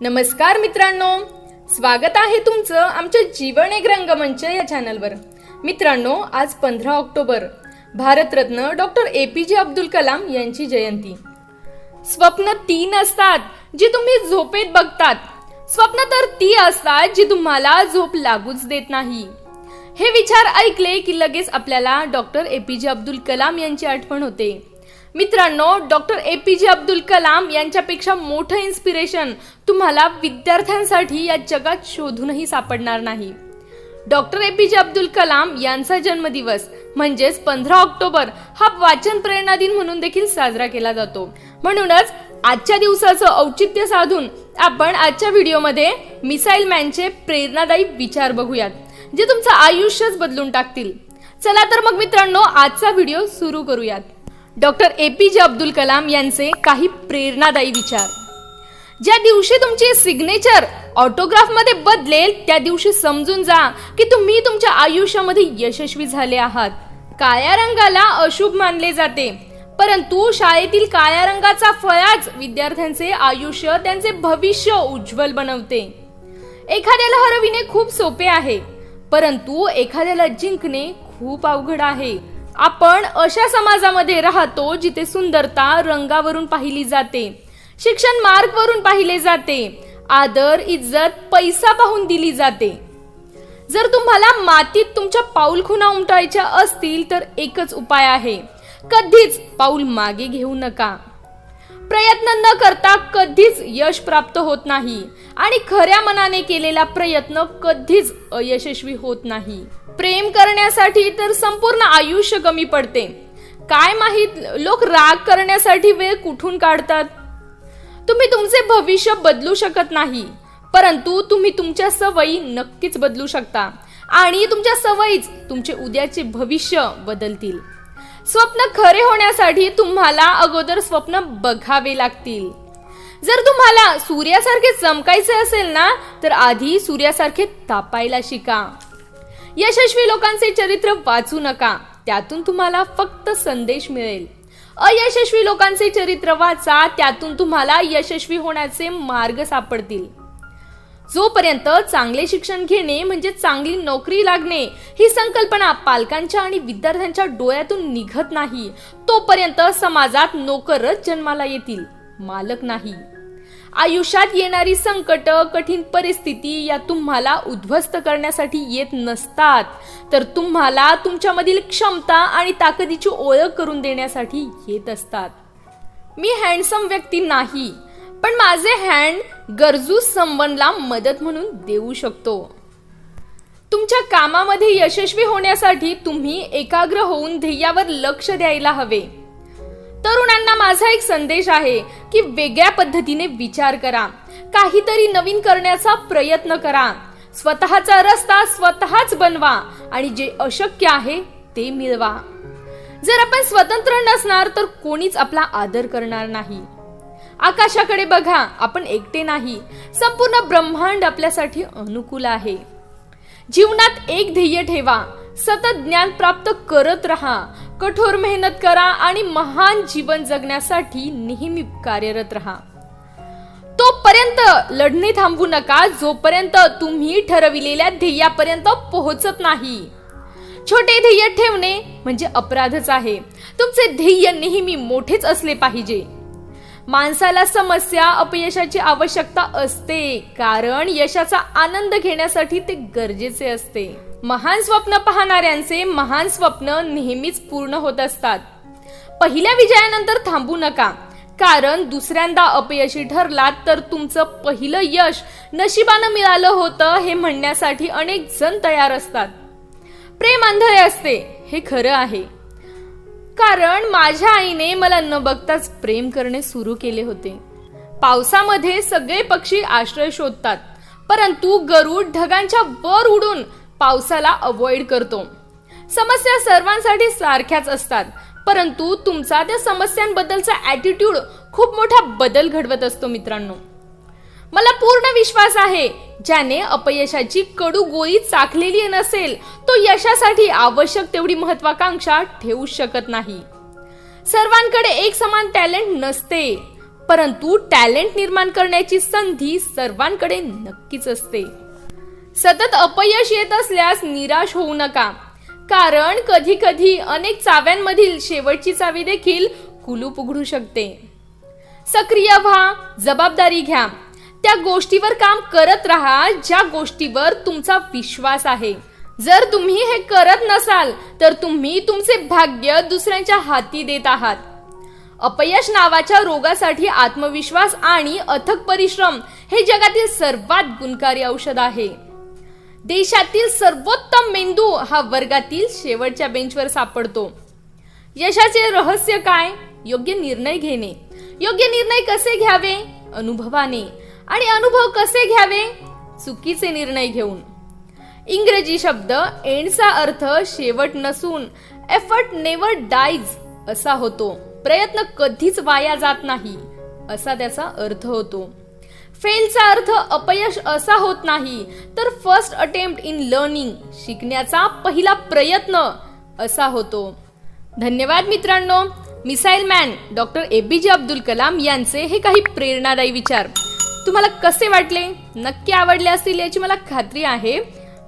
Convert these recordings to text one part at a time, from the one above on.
नमस्कार मित्रांनो. स्वागत आहे तुमचं आमच्या जीवन एक रंगमंच या चॅनलवर मित्रांनो आज पंधरा October. Bharat Ratna doctor A P J Abdul Kalam यांची जयंती. स्वप्न तीन असतात जी तुम्ही झोपेत बघतात. स्वप्न तर ती असतात जी तुम्हाला झोप लागूच देत नाही. हे विचार ऐकले की लगेच आपल्याला doctor A P J Abdul Kalam यांची आठवण होते. मित्रांनो doctor A P J Abdul Kalam यांच्यापेक्षा मोठं इन्स्पिरेशन तुम्हाला विद्यार्थ्यांसाठी या जगात शोधूनही सापडणार नाही. Doctor A P J Abdul Kalam यांचा जन्मदिवस म्हणजेच पंधरा ऑक्टोबर हा वाचन प्रेरणा दिन म्हणून देखील साजरा केला जातो. म्हणूनच आजच्या दिवसाचं औचित्य साधून आपण आजच्या व्हिडिओमध्ये मिसाईल मॅनचे प्रेरणादायी विचार बघूयात जे तुमचं आयुष्यच बदलून टाकतील. चला तर मग मित्रांनो आजचा व्हिडिओ सुरू करूयात. Doctor A P J Abdul Kalam यांचे काही प्रेरणादायी विचार. ज्या दिवशी तुमचे सिग्नेचर ऑटोग्राफमध्ये बदलेल त्या दिवशी समजून जा की तुम्ही तुमच्या आयुष्यामध्ये यशस्वी झाले आहात. काळ्या रंगाला अशुभ मानले जाते. परंतु शाळेतील काळ्या रंगाचा फळाच विद्यार्थ्यांचे आयुष्य त्यांचे भविष्य उज्ज्वल बनवते. एखाद्याला हरविणे खूप सोपे आहे परंतु एखाद्याला जिंकणे खूप अवघड आहे. आपण अशा समाजामध्ये राहतो जिथे सुंदरता रंगावरून पाहिली जाते शिक्षण मार्क वरून पाहिले जाते आदर इज्जत पैसा पाहून दिली जाते. जर तुम्हाला मातीत तुमच्या पाऊल खुना उमटायच्या असतील तर एकच उपाय आहे. कधीच पाऊल मागे घेऊ नका. प्रयत्न न करता कधीच यश प्राप्त होत नाही. आणि खऱ्या मनाने केलेला प्रयत्न कधीच अयशस्वी होत नाही. प्रेम करण्यासाठी तर संपूर्ण आयुष्य कमी पडते. काय माहीत लोक राग करण्यासाठी वेळ कुठून काढतात? तुम्ही तुमचे भविष्य बदलू शकत नाही. परंतु तुम्ही तुमच्या सवयी नक्कीच बदलू शकता. आणि तुमच्या सवयीच तुमचे उद्याचे भविष्य बदलतील. स्वप्न खरे होण्यासाठी तुम्हाला अगोदर स्वप्न बघावे लागतील. जर तुम्हाला सूर्यासारखे चमकायचे असेल ना तर आधी सूर्यासारखे तापायला शिका. यशस्वी लोकांचे चरित्र वाचू नका त्यातून तुम्हाला फक्त संदेश मिळेल. अयशस्वी लोकांचे चरित्र वाचा त्यातून तुम्हाला यशस्वी होण्याचे मार्ग सापडतील. जोपर्यंत चांगले शिक्षण घेणे म्हणजे चांगली नोकरी लागणे ही संकल्पना पालकांच्या आणि विद्यार्थ्यांच्या डोळ्यातून निघत नाही तोपर्यंत समाजात नोकरच जन्माला येतील मालक नाही. आयुष्यात येणारी संकट कठीण परिस्थिती या तुम्हाला उद्ध्वस्त करण्यासाठी येत नसतात. तर तुम्हाला तुमच्यामधील क्षमता आणि ताकदीची ओळख करून देण्यासाठी येत असतात. मी हँडसम व्यक्ती नाही पण माझे हँड गरजू संबंधला मदत म्हणून देऊ शकतो. तुमच्या कामामध्ये यशस्वी होण्यासाठी तुम्ही एकाग्र होऊन ध्येयावर लक्ष द्यायला हवे. तरुणांना माझा एक संदेश आहे की वेगळ्या पद्धतीने विचार करा. काहीतरी नवीन करण्याचा प्रयत्न करा. स्वतःचा रस्ता स्वतःच बनवा आणि जे अशक्य आहे ते मिळवा. जर आपण स्वतंत्र नसणार तर कोणीच आपला आदर करणार नाही. आकाशाकडे बघा आपण एकटे नाही. संपूर्ण ब्रह्मांड आपल्यासाठी अनुकूल आहे. जीवनात एक ध्येय ठेवा. सतत ज्ञान प्राप्त करत राहा. कठोर मेहनत करा आणि महान जीवन जगण्यासाठी नेहमी कार्यरत राहा. तोपर्यंत लढणे थांबवू नका. जोपर्यंत तुम्ही ठरविलेल्या ध्येयापर्यंत पोहोचत नाही. छोटे ध्येय ठेवणे म्हणजे अपराधच आहे. तुमचे ध्येय नेहमी मोठेच असले पाहिजे. माणसाला समस्या अपयशाची आवश्यकता असते. कारण यशाचा आनंद घेण्यासाठी ते गरजेचे असते. महान स्वप्न पाहणाऱ्यांचे महान स्वप्न नेहमीच पूर्ण होत असतात. पहिल्या विजयानंतर थांबू नका. कारण दुसऱ्यांदा अपयशी ठरलात तर तुमचं पहिलं यश नशिबानं मिळालं होतं हे म्हणण्यासाठी अनेक जण तयार असतात. प्रेम आंधळे असते हे खरं आहे. कारण माझ्या आईने मला न बघताच प्रेम करणे सुरू केले होते. पावसामध्ये सगळे पक्षी आश्रय शोधतात परंतु गरुड ढगांच्या वर उडून पावसाला अवॉइड करतो. समस्या सर्वांसाठी सारख्याच असतात परंतु तुमचा त्या समस्यांबद्दलचा ॲटिट्यूड खूप मोठा बदल घडवत असतो मित्रांनो. मला पूर्ण विश्वास आहे. ज्याने अपयशाची कडू गोळी चाखलेली नसेल तो यशासाठी आवश्यक तेवढी महत्वाकांक्षा ठेवू शकत नाही. सर्वांकडे एक समान टॅलेंट नसते परंतु टॅलेंट निर्माण करण्याची संधी सर्वांकडे नक्कीच असते. सतत अपयश येत असल्यास निराश होऊ नका कारण कधी कधी अनेक चाव्यांमधील शेवटची चावी देखील कुलूप उघडू शकते. सक्रिय व्हा जबाबदारी घ्या. त्या गोष्टीवर काम करत राहा ज्या गोष्टीवर तुमचा विश्वास आहे. जर तुम्ही हे करत नसाल तर तुम्ही तुमचे भाग्य दुसऱ्यांच्या हाती देत आहात. अपयश नावाच्या रोगासाठी आत्मविश्वास आणि अथक परिश्रम हे जगातील सर्वात गुणकारी औषध आहे. देशातील सर्वोत्तम मेंदू हा वर्गातील शेवटच्या बेंचवर सापडतो. यशाचे रहस्य काय? योग्य निर्णय घेणे. योग्य निर्णय कसे घ्यावे? अनुभवाने. आणि अनुभव कसे घ्यावे? चुकीचे निर्णय घेऊन. इंग्रजी शब्द एंडचा अर्थ शेवट नसून एफर्ट नेवर डाईज असा होतो. प्रयत्न कधीच वाया जात नाही असा त्याचा अर्थ होतो. फेलचा अर्थ अपयश असा होत नाही तर फर्स्ट अटेम्प्ट इन लर्निंग शिकण्याचा पहिला प्रयत्न असा होतो. धन्यवाद मित्रांनो. Missile man doctor A P J Abdul Kalam यांचे हे काही प्रेरणादायी विचार. तुम्हाला कसे वाटले? नक्की आवडले असतील याची मला खात्री आहे.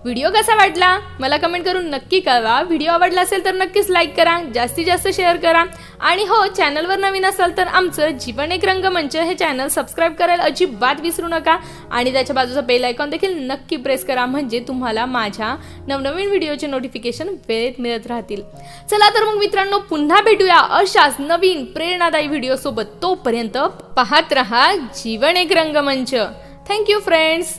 व्हिडिओ कसा वाटला? मला कमेंट करून नक्की कळवा. व्हिडिओ आवडला असेल तर नक्कीच लाईक करा जास्तीत जास्त शेअर करा. आणि हो चॅनलवर नवीन असाल तर आमचं जीवन एक रंगमंच हे चॅनल सबस्क्राईब करायला अजिबात विसरू नका. आणि त्याच्या बाजूचा बेल आयकॉन देखील नक्की प्रेस करा म्हणजे तुम्हाला माझ्या नवनवीन व्हिडिओचे नोटिफिकेशन वेळेत मिळत राहतील. चला तर मग मित्रांनो पुन्हा भेटूया अशाच नवीन प्रेरणादायी व्हिडिओसोबत तोपर्यंत पाहत रहा जीवन एक रंगमंच. Thank you friends